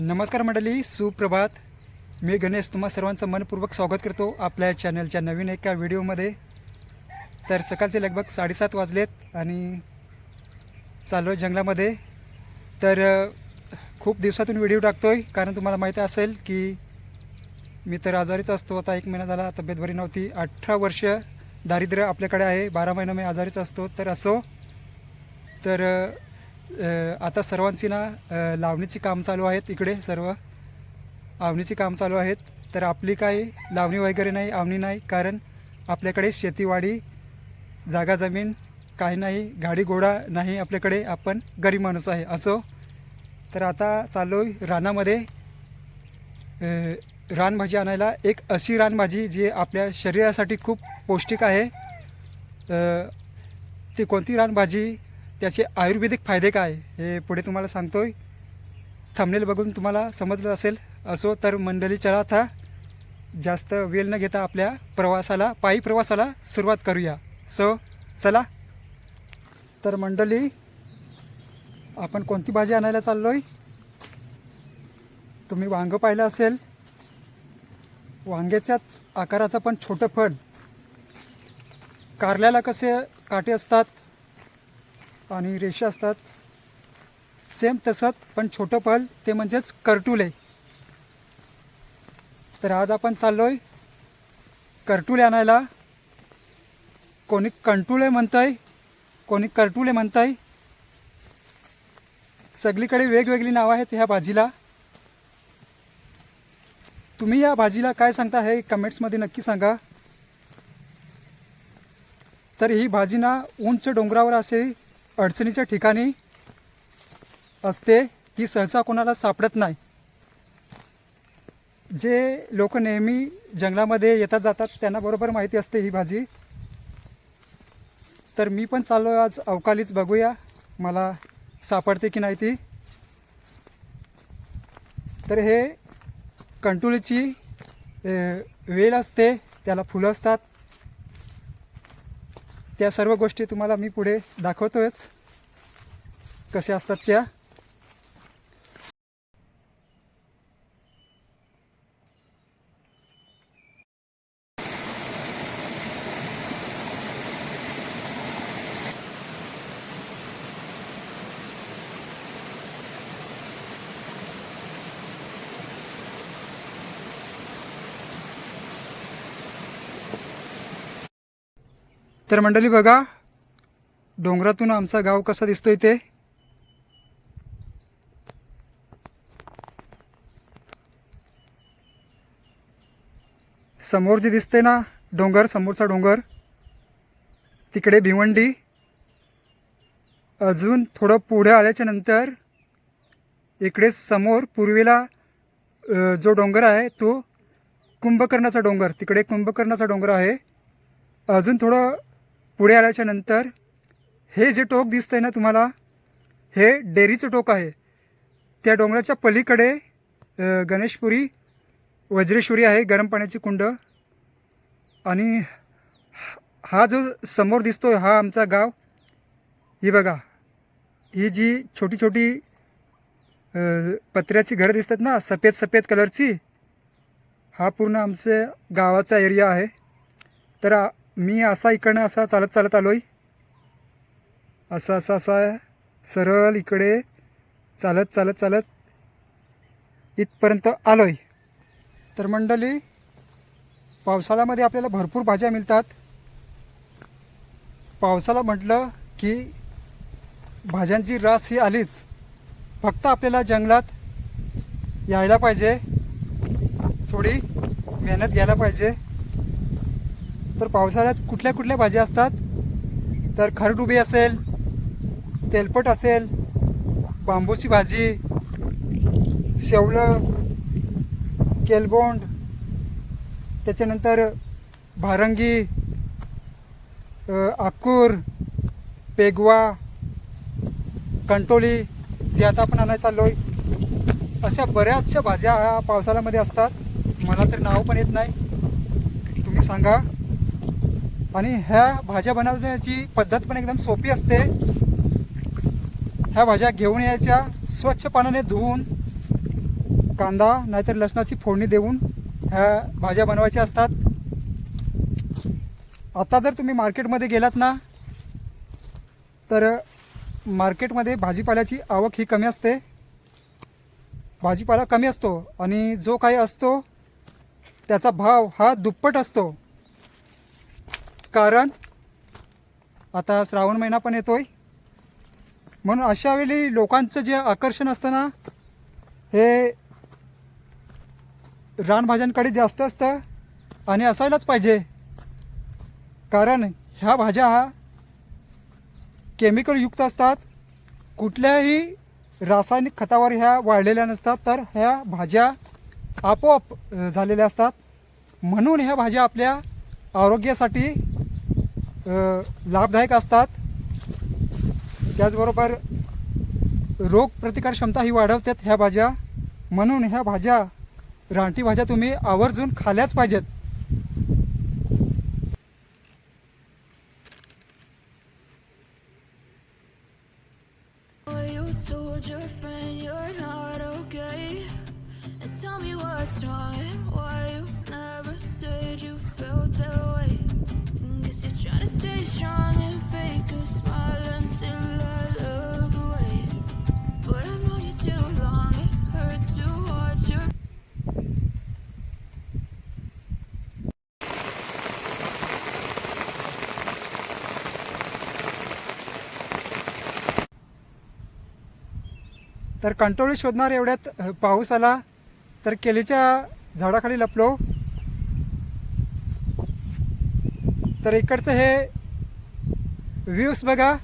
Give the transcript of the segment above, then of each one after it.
नमस्कार मंडळी सुप्रभात. मी गणेश तुम्हा सर्वांचं मनपूर्वक स्वागत करतो आपल्या चॅनलच्या नवीन एका व्हिडिओमध्ये. तर सकाळचे लगभग साडेसात वाजलेत आणि चाललो आहे जंगलामध्ये. तर खूप दिवसातून व्हिडिओ टाकतो आहे कारण तुम्हाला माहिती असेल की मी तर आजारीच असतो. आता एक महिना झाला तब्येत बरी नव्हती. अठरा वर्ष दारिद्र्य आपल्याकडे आहे बारा महिना मी आजारीच असतो. तर असो. तर आता सर्वांची ना लावणीची काम चालू आहेत इकडे सर्व. आवणीची काम चालू आहेत. तर आपली काही लावणी वगैरे नाही आवणी नाही कारण आपल्याकडे शेतीवाडी जागा जमीन काही नाही गाडी घोडा नाही आपल्याकडे. आपण गरीब माणूस आहे असो. तर आता चाललो आहे रानामध्ये रानभाजी आणायला. एक अशी रानभाजी जी आपल्या शरीरासाठी खूप पौष्टिक आहे. ती कोणती रानभाजी त्याचे आयुर्वेदिक फायदे काय? हे पुढे तुम्हाला सांगतोय. थंबनेल बघून तुम्हाला समजलं असेल. असो तर मंडळी चला आता जास्त वेळ न घेता आपल्या प्रवासाला पायी प्रवासाला सुरुवात करूया. सो चला. तर मंडळी आपण कोणती भाजी आणायला चाललोय? तुम्ही वांगं पाहिलं असेल. वांग्याच्याच आकाराचं पण छोटं फळ. कारल्याला कसे काटे असतात? आणि रेषा असतात. सेम तसंच पण छोटं पल ते म्हणजेच करटुले. तर आज आपण चाललोय करटुले आणायला. कोणी कंटुळे म्हणतंय कोणी करटुले म्हणतंय. सगळीकडे वेगवेगळी नावं आहेत ह्या भाजीला. तुम्ही या भाजीला काय सांगता हे कमेंट्समध्ये नक्की सांगा. तर ही भाजी ना उंच डोंगरावर असे अडचणीच्या ठिकाणी असते ती सहसा कोणाला सापडत नाही. जे लोक नेहमी जंगलामध्ये येतात जातात त्यांना बरोबर माहिती असते ही भाजी. तर मी पण चाललो आज अवकालीच बघूया मला सापडते की नाही ती. तर हे कंटुलीची वेल असते त्याला फुलं असतात. त्या सर्व गोष्टी तुम्हाला मी पुढे दाखवतोयच. कसे असतात त्या? तर मंडळी बघा डोंगरातून आमचा गाव कसा दिसतोय ते. समोर जे दिसते ना डोंगर समोरचा डोंगर तिकडे भिवंडी. अजून थोडं पुढे आल्याच्यानंतर इकडे समोर पूर्वेला जो डोंगर आहे तो कुंभकर्णाचा डोंगर तिकडे कुंभकर्णाचा डोंगर आहे. अजून थोडं पुढे आल्याच्यानंतर हे जे टोक दिसतं आहे ना तुम्हाला हे डेरीचं टोक आहे. त्या डोंगराच्या पलीकडे गणेशपुरी वज्रेश्वरी आहे गरम पाण्याची कुंड. आणि हा जो समोर दिसतो हा आमचा गाव. ही बघा ही जी छोटी छोटी पत्र्याची घरं दिसतात ना सफेद सफेद कलरची हा पूर्ण आमचे गावाचा एरिया आहे. तर मी असा इकडनं असा चालत चालत आलो आहे असा असा असा सरळ इकडे चालत चालत चालत इथपर्यंत आलो आहे तर मंडळी पावसाळ्यामध्ये आपल्याला भरपूर भाज्या मिळतात. पावसाला म्हटलं की भाज्यांची रास ही आलीच. फक्त आपल्याला जंगलात यायला पाहिजे. थोडी मेहनत घ्यायला पाहिजे. तर पावसाळ्यात कुठल्या कुठल्या भाज्या असतात? तर खरडुबी असेल तेलपट असेल बांबूची भाजी शेवलं केलबोंड त्याच्यानंतर भारंगी आकूर पेगवा कंटोली जे आता आपण आणायला चाललो आहे अशा बऱ्याचशा भाज्या ह्या पावसाळ्यामध्ये असतात. मला तर नाव पण येत नाही. तुम्ही सांगा. आणि ह्या भाज्या बनवण्याची पद्धत पण एकदम सोपी असते. ह्या भाज्या घेऊन यायच्या स्वच्छ पाण्याने धुवून कांदा नाहीतर लसणाची फोडणी देऊन ह्या भाज्या बनवायच्या असतात. आता जर तुम्ही मार्केटमध्ये गेलात ना तर मार्केटमध्ये भाजीपाल्याची आवक ही कमी असते. भाजीपाला कमी असतो आणि जो काही असतो त्याचा भाव हा दुप्पट असतो. कारण आता श्रावण महिना पण येतोय. म्हणून अशा वेळी लोकांचं जे आकर्षण असतं ना हे रानभाज्यांकडे जास्त असतं आणि असायलाच पाहिजे. कारण ह्या भाज्या हा केमिकलयुक्त असतात. कुठल्याही रासायनिक खतावर ह्या वाढलेल्या नसतात तर ह्या भाज्या आपोआप झालेल्या असतात. म्हणून ह्या भाज्या आपल्या आरोग्यासाठी लाभदायक असतात. त्याचबरोबर रोग प्रतिकार क्षमता ही वाढवतात ह्या भाज्या. म्हणून ह्या भाज्या रानटी भाज्या तुम्ही आवर्जून खाल्याच पाहिजेत. आयु च आरोग्य च्या विवाच वाय यू तर कंटोळी शोधणार एवढ्यात पाऊस आला तर केलीच्या झाडाखाली लपलो. तर इकडचं हे व्ह्यूज बघा.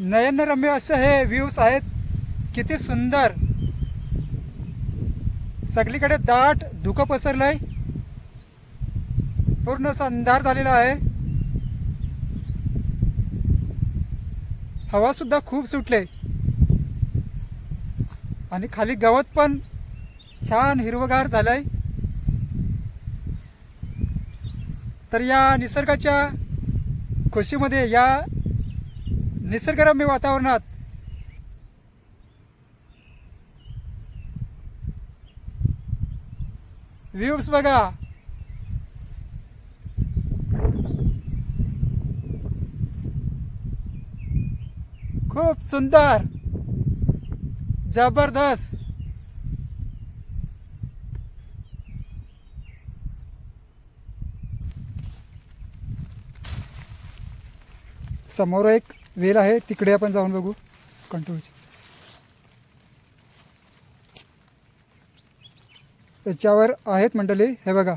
नयनरम्य असे हे व्ह्यूज आहेत. किती सुंदर. सगळीकडे दाट धुकं पसरलंय. पूर्ण असा अंधार झालेला आहे. हवा सुद्धा खूप सुटले. आणि खाली गवत पण छान हिरवगार झालंय. तर या निसर्गाच्या खुशीमध्ये या निसर्गरम्य वातावरणात व्ह्यूज बघा. खूप सुंदर जबरदस्त. समोर एक वेल आहे तिकडे आपण जाऊन बघू. कंट्रोलची त्याच्यावर आहेत मंडळी हे बघा.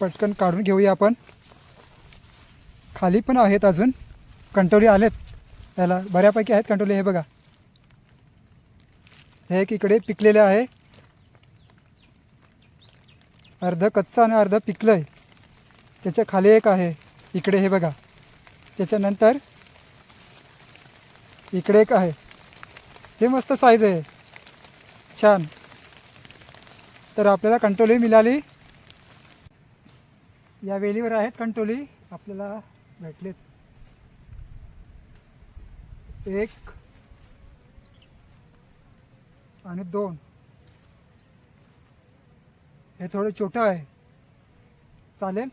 पटकन काढून घेऊया आपण. खाली पण आहेत अजून. कंटोली आलेत. याला बऱ्यापैकी आहेत कंटोली हे बघा. हे एक इकडे पिकलेले आहे. अर्ध कच्चं आणि अर्ध पिकलं आहे त्याच्याखाली एक आहे. इकडे हे बघा. त्याच्यानंतर इकडे एक आहे. हे मस्त साईज आहे. छान. तर आपल्याला कंटोली मिळाली. या वेलीवर आहेत कंटोली आपल्याला भेटलेत. एक आणि दोन. हे थोडं छोटं आहे. चालेल?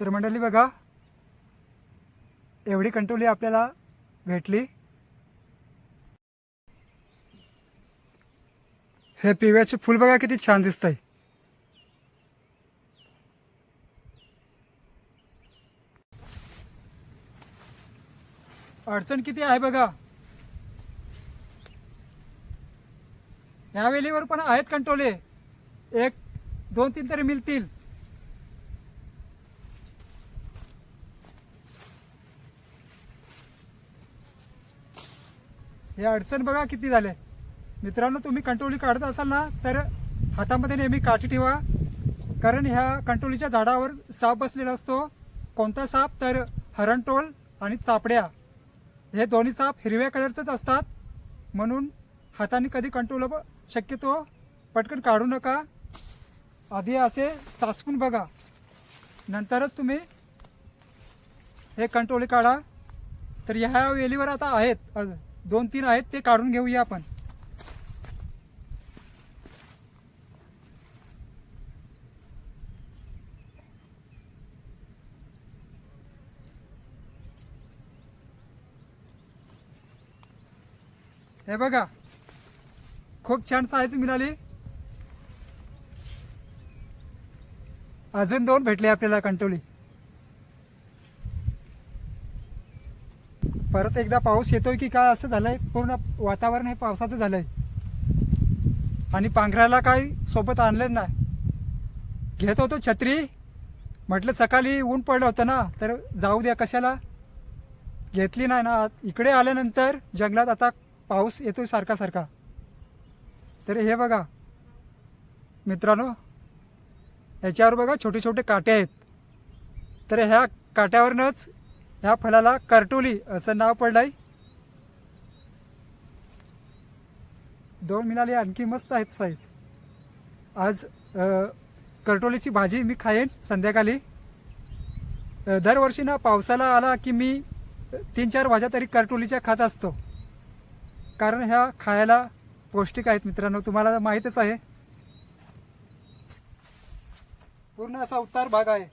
तर मंडळी बघा एवढी कंटोली आपल्याला भेटली. हे पिव्याचे फुल बघा किती छान दिसतंय. अडचण किती आहे बघा. ह्या वेलीवर पण आहेत कंटोले एक दोन तीन तरी मिळतील. हे अडचण बघा किती झाले. मित्रांनो तुम्ही कंटोली काढत असाल ना तर हातामध्ये नेहमी काठी ठेवा. कारण ह्या कंटोलीच्या झाडावर साप बसलेला असतो. कोणता साप? तर हरणटोल आणि चापड्या. हे दोन्ही साप हिरव्या कलरचेच असतात. म्हणून हाताने कधी कंट्रोल शक्यतो पटकन काढू नका. आधी असे चाचपून बघा. नंतरच तुम्ही हे कंट्रोल काढा. तर ह्या वेलीवर आता आहेत. दोन तीन आहेत ते काढून घेऊया आपण. हे बघा. खूप छान साईज मिळाली. अजून दोन भेटले आपल्याला कंटोली. परत एकदा पाऊस येतोय की काय असं झालंय? पूर्ण वातावरण हे पावसाचं झालंय. आणि पांघरायला काही सोबत आणलं नाही. घेत होतो छत्री. म्हटलं सकाळी ऊन पडलं होतं ना तर जाऊ द्या कशाला. घेतली नाही ना. इकडे आल्यानंतर जंगलात आता पाऊस येतोय सारखा सारखा. तर हे बघा. मित्रांनो ह्याच्यावर बघा छोटे छोटे काटे आहेत. तर ह्या काट्यावरनंच ह्या फळाला करटोली असं नाव पडलं आहे दोन मिळाले आणखी मस्त आहेत साईज आज करटोलीची भाजी मी खाईन संध्याकाळी. दरवर्षी ना पावसाला आला की मी तीन चार भाज्या तरी करटोलीच्या खात असतो. कारण ह्या खायला पौष्टिक आहेत मित्रांनो तुम्हाला माहीतच आहे. पूर्ण असा उतार भाग आहे.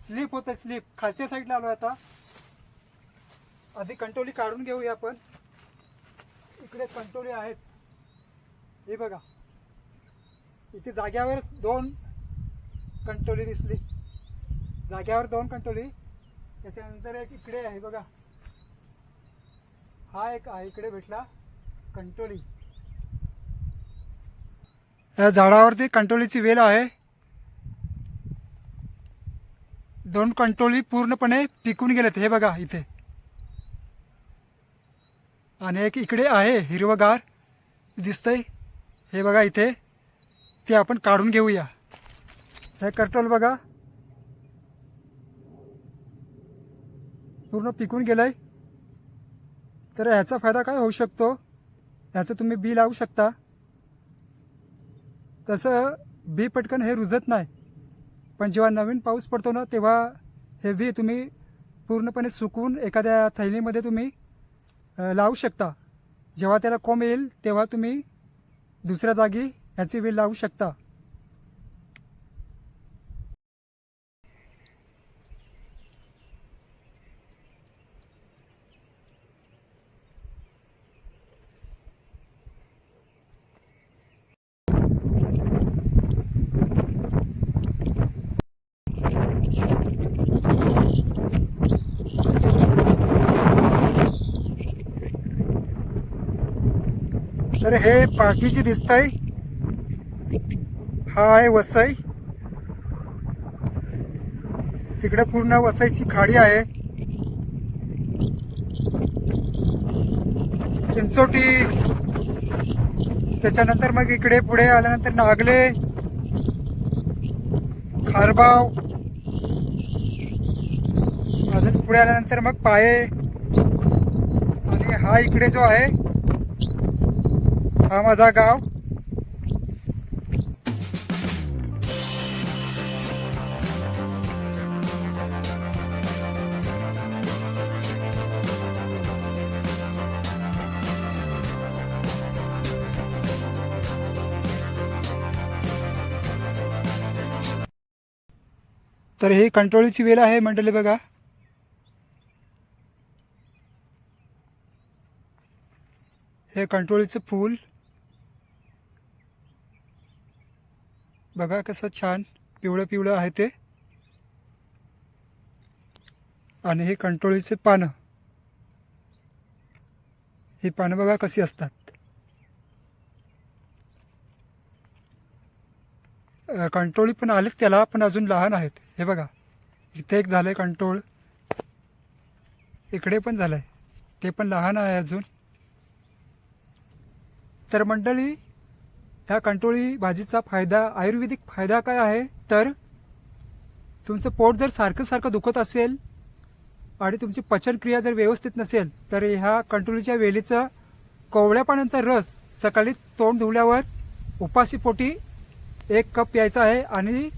स्लीप होतं स्लीप. खालच्या साईडला आलो आता. आधी कंटोली काढून घेऊया आपण. इकडे कंटोली आहेत. हे बघा. इथे जाग्यावरच दोन कंटोली दिसली. जाग्यावर दोन कंटोली. त्याच्यानंतर एक इकडे आहे बघा. हा एक आहे इकडे भेटला. कंटोली. या झाडावरती कंटोलीची वेल आहे. दोन कंटोली पूर्णपणे पिकून गेलेत. हे बघा इथे. आणि एक इकडे आहे हिरवगार. दिसतंय. हे बघा इथे. ते आपण काढून घेऊया. हे कंटोल बघा. पूर्ण पिकून गेलंय. तर ह्याचा फायदा काय होऊ शकतो? ह्याचं तुम्ही बी लावू शकता. तसं बी पटकन हे रुजत नाही. पण जेव्हा नवीन पाऊस पडतो ना तेव्हा हे बी तुम्ही पूर्णपणे सुकवून एखाद्या थैलीमध्ये तुम्ही लावू शकता. जेव्हा त्याला कोंब येईल तेव्हा तुम्ही दुसऱ्या जागी ह्याची वेल लावू शकता. तर हे पाठीची आहे हा आहे वसई. तिकडे पूर्ण वसईची खाडी आहे. चिंचोटी. त्याच्यानंतर मग इकडे पुढे आल्यानंतर नागले. खारबाव. अजून पुढे आल्यानंतर मग पाये. आणि हा इकडे जो आहे हा माझा गाव. तर हे कंट्रोलची वेल आहे मंडळी बघा. हे कंट्रोलीचं फूल. बघा कसं छान पिवळं पिवळं आहे ते. आणि हे कंटोळीचे पानं. ही पानं बघा कशी असतात. कंटोळी पण आलेत त्याला पण अजून लहान आहेत. हे बघा इथे एक झालं आहे कंटोळ. इकडे पण झालं आहे ते पण लहान आहे अजून. तर मंडळी ह्या कंटोळी भाजीचा फायदा आयुर्वेदिक फायदा काय आहे? तर तुमचं पोट जर सारखं सारखं दुखत असेल आणि तुमची पचनक्रिया जर व्यवस्थित नसेल तर ह्या कंटोळीच्या वेलीचा कोवळ्या पाण्याचा रस सकाळी तोंड धुवल्यावर उपाशीपोटी एक कप प्यायचा आहे आणि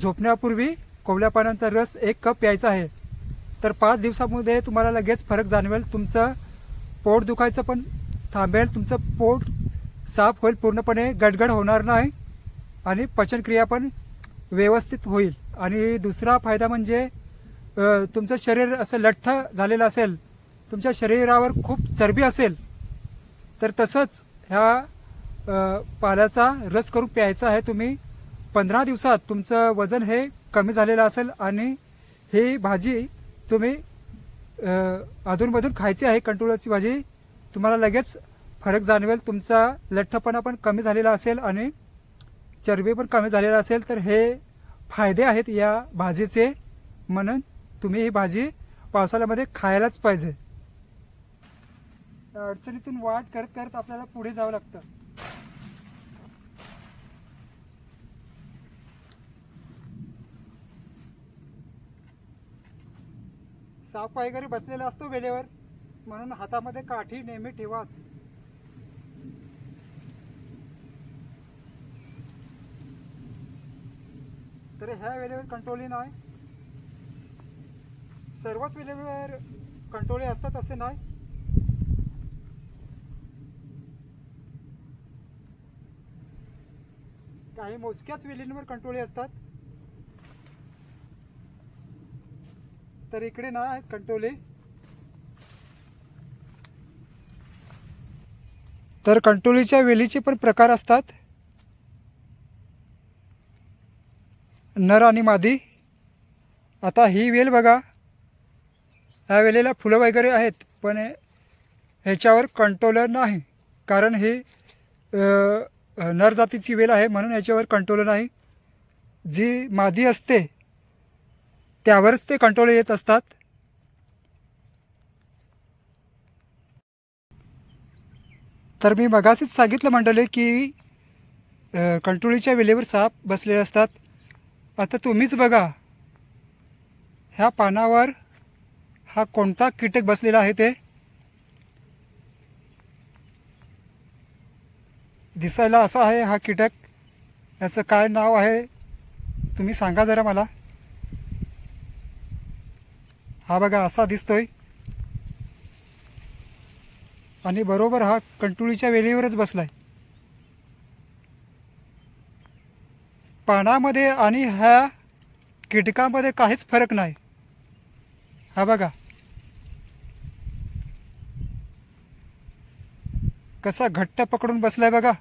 झोपण्यापूर्वी कोवळ्या पाण्याचा रस एक कप प्यायचा आहे. तर पाच दिवसामध्ये तुम्हाला लगेच फरक जाणवेल. तुमचं पोट दुखायचं पण थांबेल. तुमचं पोट साफ होईल पूर्णपणे गडगड होणार नाही आणि पचनक्रिया पण व्यवस्थित होईल. आणि दुसरा फायदा म्हणजे तुमचं शरीर असं लठ्ठ झालेलं असेल तुमच्या शरीरावर खूप चरबी असेल तर तसंच ह्या पाल्याचा रस करून प्यायचा आहे तुम्ही. पंधरा दिवसात तुमचं वजन हे कमी झालेलं असेल आणि ही भाजी तुम्ही अधूनमधून खायची आहे कंटोळाची भाजी तुम्हाला लगेच फरक जाणवेल. तुमचा लठ्ठपणा पण कमी झालेला असेल आणि चरबी पण कमी झालेला असेल तर हे फायदे आहेत या भाजीचे. म्हणून तुम्ही ही भाजी पावसाळ्यामध्ये खायलाच पाहिजे. अडचणीतून वाट करत करत आपल्याला पुढे जावं लागतं. साप वगैरे बसलेला असतो वेळेवर. म्हणून हातामध्ये काठी नेहमी ठेवाच. तर ह्या वेळेवर कंट्रोली नाही. सर्वच वेळेवर कंट्रोले असतात असे नाही. काही मोजक्याच वेलींवर कंट्रोले असतात. तर इकडे ना आहेत कंट्रोले तर कंट्रोलीच्या वेलीचे पण प्रकार असतात. नर आणि मादी. आता ही वेल बघा. ह्या वेलेला फुलं वगैरे आहेत पण ह्याच्यावर कंट्रोलर नाही. कारण ही नर जातीची वेल आहे म्हणून ह्याच्यावर कंट्रोलर नाही. जी मादी असते त्यावरच ते कंट्रोल येत असतात. तर मी मगाशीच सांगितलं मंडळी की कंट्रोलीच्या वेलेवर साप बसलेले असतात. आता तुम्हीच बघा. ह्या पानावर हा कोणता कीटक बसलेला आहे ते दिसायला असा आहे हा कीटक. याचं काय नाव आहे तुम्ही सांगा जरा मला. हा बघा असा दिसतोय. आणि बरोबर हा कंटुळीच्या वेलीवरच बसलाय. पानामध्ये आणि ह्या कीटकामध्ये काहीच फरक नाही. हा बघा. कसा घट्ट पकडून बसलाय बघा.